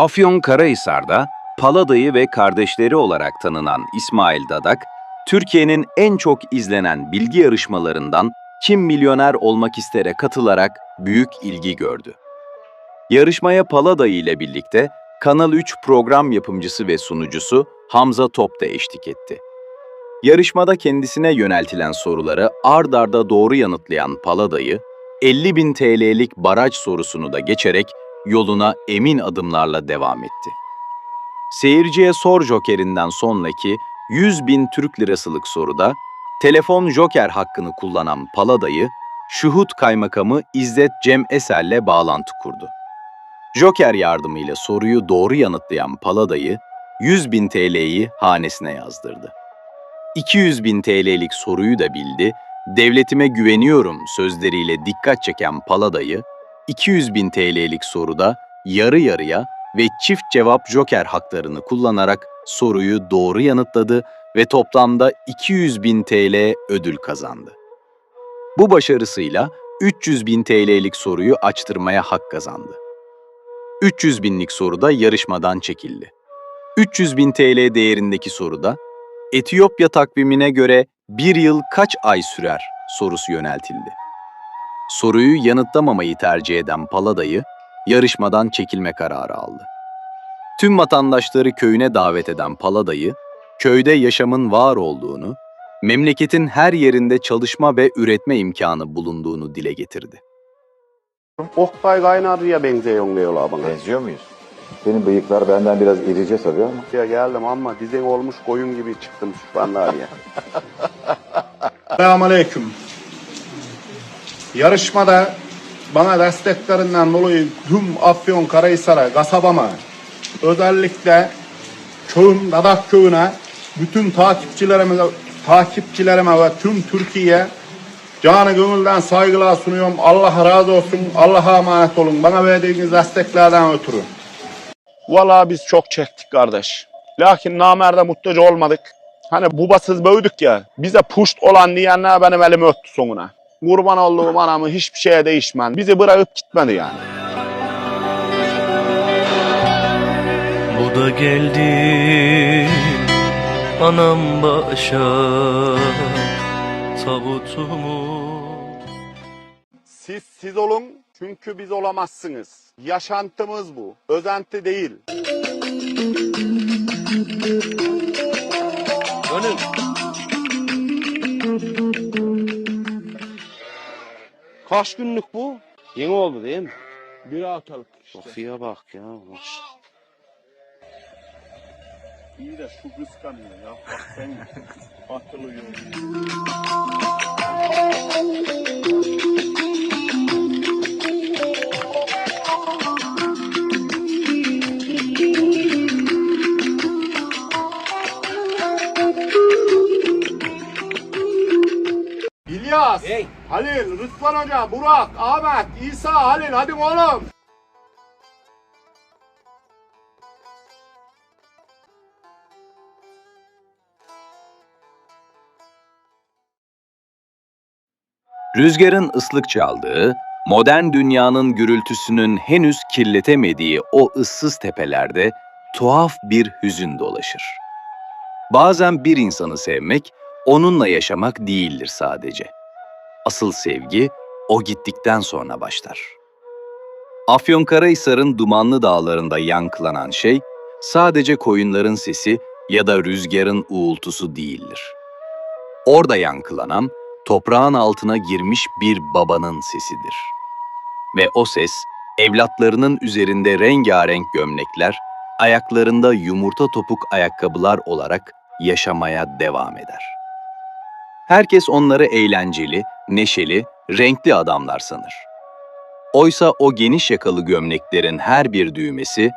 Afyonkarahisar'da Paladayı ve kardeşleri olarak tanınan İsmail Dadak, Türkiye'nin en çok izlenen bilgi yarışmalarından Kim Milyoner Olmak İster'e katılarak büyük ilgi gördü. Yarışmaya Paladayı ile birlikte Kanal 3 program yapımcısı ve sunucusu Hamza Top da eşlik etti. Yarışmada kendisine yöneltilen soruları ard arda doğru yanıtlayan Paladayı, 50 bin TL'lik baraj sorusunu da geçerek yoluna emin adımlarla devam etti. Seyirciye Sor Joker'inden sonraki 100 bin Türk lirasılık soruda telefon Joker hakkını kullanan Paladayı, Şuhut Kaymakamı İzzet Cem Eser'le bağlantı kurdu. Joker yardımıyla soruyu doğru yanıtlayan Paladayı, 100 bin TL'yi hanesine yazdırdı. 200 bin TL'lik soruyu da bildi, devletime güveniyorum sözleriyle dikkat çeken Paladayı, 200 bin TL'lik soruda yarı yarıya ve çift cevap joker haklarını kullanarak soruyu doğru yanıtladı ve toplamda 200 bin TL ödül kazandı. Bu başarısıyla 300 bin TL'lik soruyu açtırmaya hak kazandı. 300 binlik soruda yarışmadan çekildi. 300 bin TL değerindeki soruda Etiyopya takvimine göre bir yıl kaç ay sürer sorusu yöneltildi. Soruyu yanıtlamamayı tercih eden Paladayı, yarışmadan çekilme kararı aldı. Tüm vatandaşları köyüne davet eden Paladayı, köyde yaşamın var olduğunu, memleketin her yerinde çalışma ve üretme imkanı bulunduğunu dile getirdi. Oktay Kaynarcı'ya benziyorsun diyorlar bana. Benziyor muyuz? Benim bıyıklar benden biraz irice sarıyor ama. Ya geldim ama dizen olmuş koyun gibi çıktım şu ya. Selamünaleyküm. Yarışmada bana desteklerinden dolayı tüm Afyon Karahisar'a, kasabama, özellikle köyüm, Dadak köyüne, bütün takipçilerime, takipçilerime ve tüm Türkiye'ye canı gönülden saygılar sunuyorum. Allah razı olsun. Allah'a emanet olun. Bana verdiğiniz desteklerden ötürü. Vallahi biz çok çektik kardeş. Lakin namerde muhtaç olmadık. Hani babasız büyüdük ya. Bize puşt olan diyenler benim elimi öptü sonuna. Kurban olduğum anamı hiçbir şeye değişmem. Bizi bırakıp gitmedi yani. Bu da geldi anam başa tabutumu Siz siz olun çünkü biz olamazsınız. Yaşantımız bu. Özenti değil. Kaç günlük bu? Yeni oldu değil mi? Bir haftalık işte. Sofiya bak ya. İyi de şu kıskanıyor ya. Bak sen hatırlıyorsun. İlyas, Halil, Rıdvan Hoca, Burak, Ahmet, İsa, Halil hadi oğlum. Rüzgarın ıslık çaldığı, modern dünyanın gürültüsünün henüz kirletemediği o ıssız tepelerde tuhaf bir hüzün dolaşır. Bazen bir insanı sevmek, onunla yaşamak değildir sadece. Asıl sevgi, o gittikten sonra başlar. Afyonkarahisar'ın dumanlı dağlarında yankılanan şey, sadece koyunların sesi ya da rüzgarın uğultusu değildir. Orada yankılanan, toprağın altına girmiş bir babanın sesidir. Ve o ses, evlatlarının üzerinde rengarenk gömlekler, ayaklarında yumurta topuk ayakkabılar olarak yaşamaya devam eder. Herkes onları eğlenceli, neşeli, renkli adamlar sanır. Oysa o geniş yakalı gömleklerin her bir düğmesi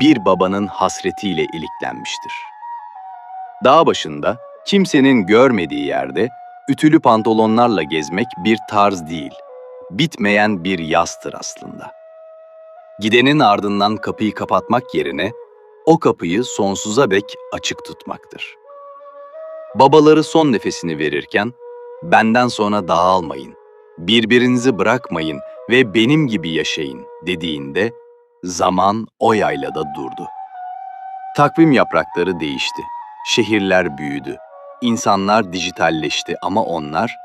bir babanın hasretiyle iliklenmiştir. Dağ başında, kimsenin görmediği yerde ütülü pantolonlarla gezmek bir tarz değil, bitmeyen bir yastır aslında. Gidenin ardından kapıyı kapatmak yerine o kapıyı sonsuza dek açık tutmaktır. Babaları son nefesini verirken, benden sonra dağılmayın, birbirinizi bırakmayın ve benim gibi yaşayın dediğinde, Zaman o yaylada durdu. Takvim yaprakları değişti. Şehirler büyüdü. İnsanlar dijitalleşti ama onlar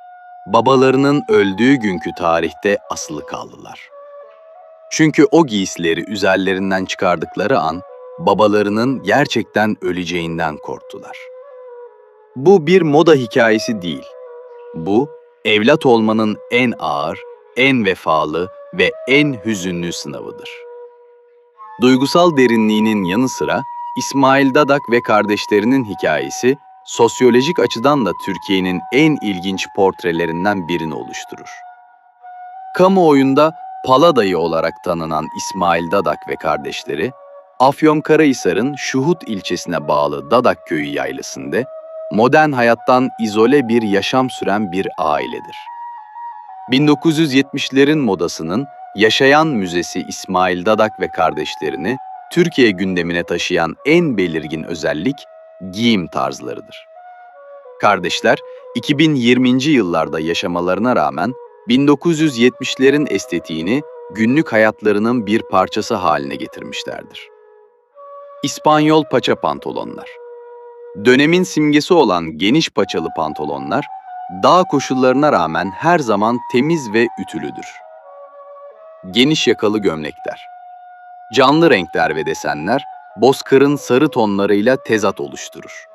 babalarının öldüğü günkü tarihte asılı kaldılar. Çünkü o giysileri üzerlerinden çıkardıkları an babalarının gerçekten öleceğinden korktular. Bu bir moda hikayesi değil. Bu evlat olmanın en ağır, en vefalı ve en hüzünlü sınavıdır. Duygusal derinliğinin yanı sıra İsmail Dadak ve kardeşlerinin hikayesi sosyolojik açıdan da Türkiye'nin en ilginç portrelerinden birini oluşturur. Kamuoyunda Paladayı olarak tanınan İsmail Dadak ve kardeşleri, Afyonkarahisar'ın Şuhut ilçesine bağlı Dadak köyü yaylasında modern hayattan izole bir yaşam süren bir ailedir. 1970'lerin modasının Yaşayan Müzesi İsmail Dadak ve kardeşlerini Türkiye gündemine taşıyan en belirgin özellik giyim tarzlarıdır. Kardeşler, 2020. yıllarda yaşamalarına rağmen 1970'lerin estetiğini günlük hayatlarının bir parçası haline getirmişlerdir. İspanyol paça pantolonlar Dönemin simgesi olan geniş paçalı pantolonlar, dağ koşullarına rağmen her zaman temiz ve ütülüdür. Geniş yakalı gömlekler Canlı renkler ve desenler, bozkırın sarı tonlarıyla tezat oluşturur.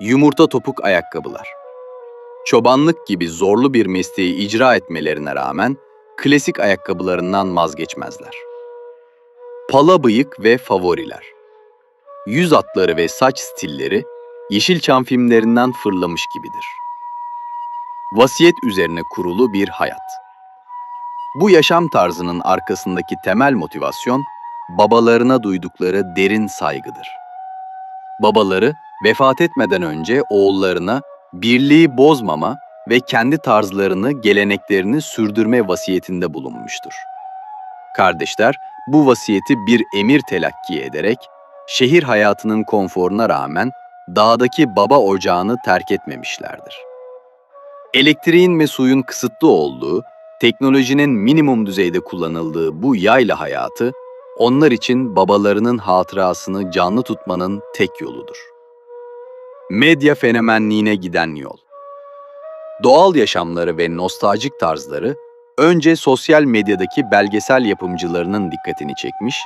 Yumurta topuk ayakkabılar Çobanlık gibi zorlu bir mesleği icra etmelerine rağmen klasik ayakkabılarından vazgeçmezler. Pala bıyık ve favoriler Yüz atları ve saç stilleri Yeşilçam filmlerinden fırlamış gibidir. Vasiyet üzerine kurulu bir hayat. Bu yaşam tarzının arkasındaki temel motivasyon babalarına duydukları derin saygıdır. Babaları vefat etmeden önce oğullarına birliği bozmama ve kendi tarzlarını, geleneklerini sürdürme vasiyetinde bulunmuştur. Kardeşler bu vasiyeti bir emir telakki ederek şehir hayatının konforuna rağmen dağdaki baba ocağını terk etmemişlerdir. Elektriğin ve suyun kısıtlı olduğu, teknolojinin minimum düzeyde kullanıldığı bu yayla hayatı, onlar için babalarının hatırasını canlı tutmanın tek yoludur. Medya fenomenliğine giden yol Doğal yaşamları ve nostaljik tarzları önce sosyal medyadaki belgesel yapımcılarının dikkatini çekmiş,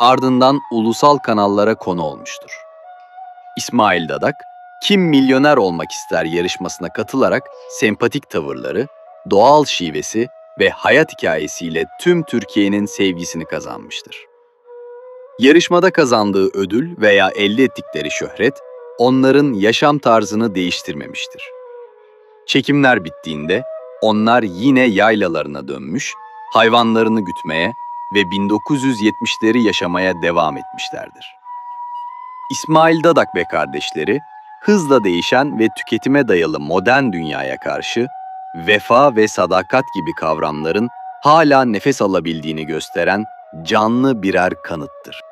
ardından ulusal kanallara konu olmuştur. İsmail Dadak, Kim Milyoner Olmak İster yarışmasına katılarak sempatik tavırları, doğal şivesi ve hayat hikayesiyle tüm Türkiye'nin sevgisini kazanmıştır. Yarışmada kazandığı ödül veya elde ettikleri şöhret, onların yaşam tarzını değiştirmemiştir. Çekimler bittiğinde onlar yine yaylalarına dönmüş, hayvanlarını gütmeye ve 1970'leri yaşamaya devam etmişlerdir. İsmail Dadak ve kardeşleri, hızla değişen ve tüketime dayalı modern dünyaya karşı vefa ve sadakat gibi kavramların hala nefes alabildiğini gösteren canlı birer kanıttır.